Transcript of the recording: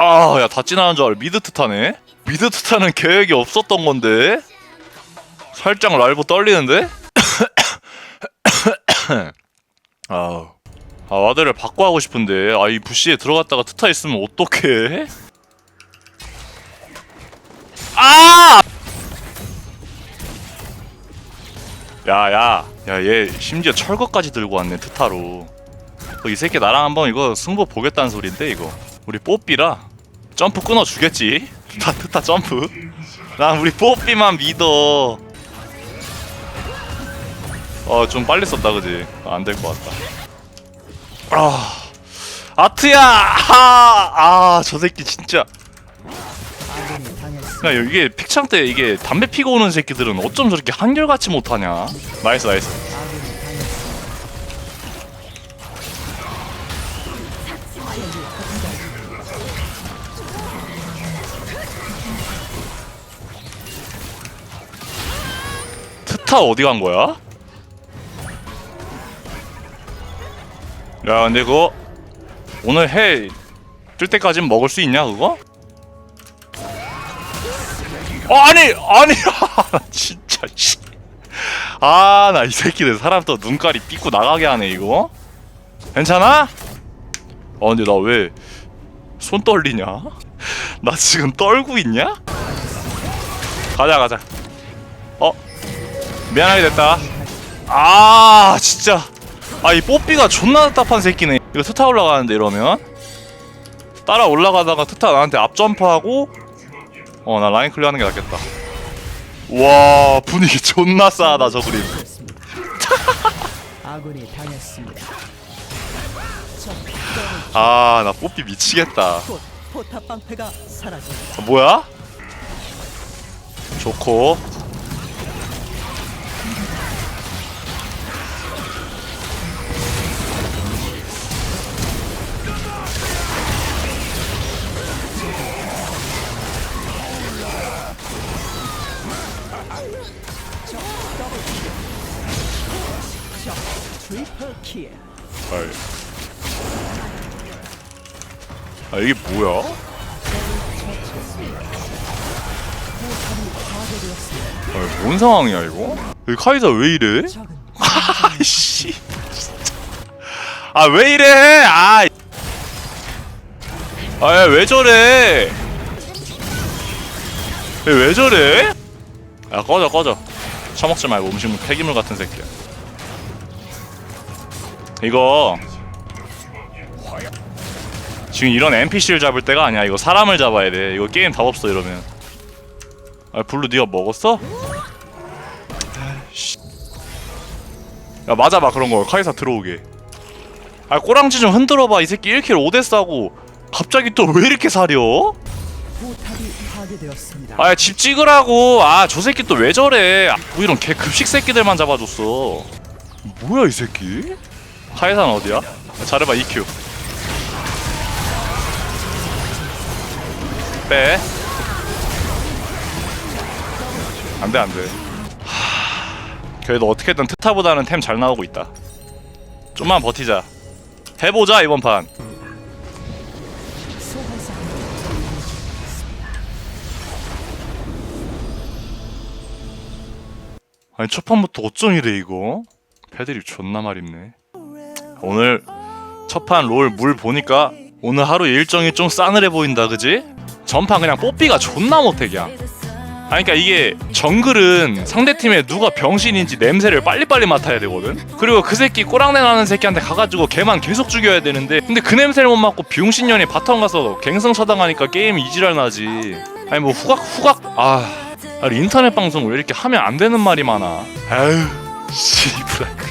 아, 야, 다 지나간 줄 알아. 미드 트타네? 미드 트타는 계획이 없었던 건데? 살짝 랄보 떨리는데? 아, 아, 와드를 바꿔 하고 싶은데. 아, 이 부시에 들어갔다가 트타 있으면 어떡해? 아! 야, 야. 야, 얘 심지어 철거까지 들고 왔네, 트타로. 어, 이 새끼 나랑 한번 이거 승부 보겠다는 소린데, 이거. 우리 뽀삐라 점프 끊어 주겠지. 다 트타 점프. 난 우리 뽀삐만 믿어. 어, 좀 빨리 썼다, 그지? 안될 것 같다. 아, 아트야! 아, 아, 저 새끼 진짜. 야, 이게 픽창 때 이게 담배 피고 오는 새끼들은 어쩜 저렇게 한결같이 못하냐? 나이스, 나이스. 트타 어디 간 거야? 야, 근데 그거 오늘 해 뜰 때까진 먹을 수 있냐 그거? 어 아니 아니 진짜 아나 이 새끼들 사람 또 눈깔이 삐고 나가게 하네 이거 괜찮아? 어 근데 나 왜 손 떨리냐? 나 지금 떨고 있냐? 가자 가자 어 미안하게 됐다. 아 진짜. 아 이 뽀삐가 존나 답답한 새끼네. 이거 트타 올라가는데 이러면? 따라 올라가다가 트타 나한테 앞점프하고 어 나 라인 클리어하는 게 낫겠다. 와 분위기 존나 싸하다 저 그림. 아군이 당했습니다. 아 나 뽀삐 미치겠다. 곧 포탑 방패가 사라집니다. 아, 뭐야? 좋고 헐. 아 이게 뭐야? 아, 뭔 상황이야 이거? 여기 카이사 왜 이래? 적은 아이씨 아왜 이래 아 아, 왜 저래? 얘왜 저래? 야, 꺼져, 꺼져. 처먹지 말고 음식물 폐기물 같은 새끼야. 이거 지금 이런 NPC를 잡을 때가 아니야. 이거 사람을 잡아야 돼. 이거 게임 답 없어 이러면. 아, 블루 네가 먹었어? 야, 맞아봐 그런 거. 카이사 들어오게. 아, 꼬랑지 좀 흔들어봐. 이 새끼 1킬 5대 싸고 갑자기 또 왜 이렇게 사려? 아 집 찍으라고. 아 저 새끼 또 왜 저래? 아, 뭐 이런 개 급식 새끼들만 잡아줬어. 뭐야 이 새끼? 카이산 어디야? 아, 잘해봐 EQ 빼. 안돼 안돼. 하... 그래도 어떻게든 트타보다는 템 잘 나오고 있다. 좀만 버티자. 해보자 이번 판 아니 첫 판부터 어쩜 이래 이거? 패들이 존나 말입네. 오늘 첫판 롤 물 보니까 오늘 하루 일정이 좀 싸늘해 보인다 그지? 전판 그냥 뽀삐가 존나 못해 그냥 아니 그니까 이게 정글은 상대팀에 누가 병신인지 냄새를 빨리빨리 맡아야 되거든? 그리고 그 새끼 꼬랑내 나는 새끼한테 가가지고 걔만 계속 죽여야 되는데 근데 그 냄새를 못 맡고 비용신년이 바텀 가서 갱성 처당하니까 게임 이지랄 나지. 아니 뭐 후각 후각 아 아니, 인터넷 방송 왜 이렇게 하면 안 되는 말이 많아? 아유 씨부라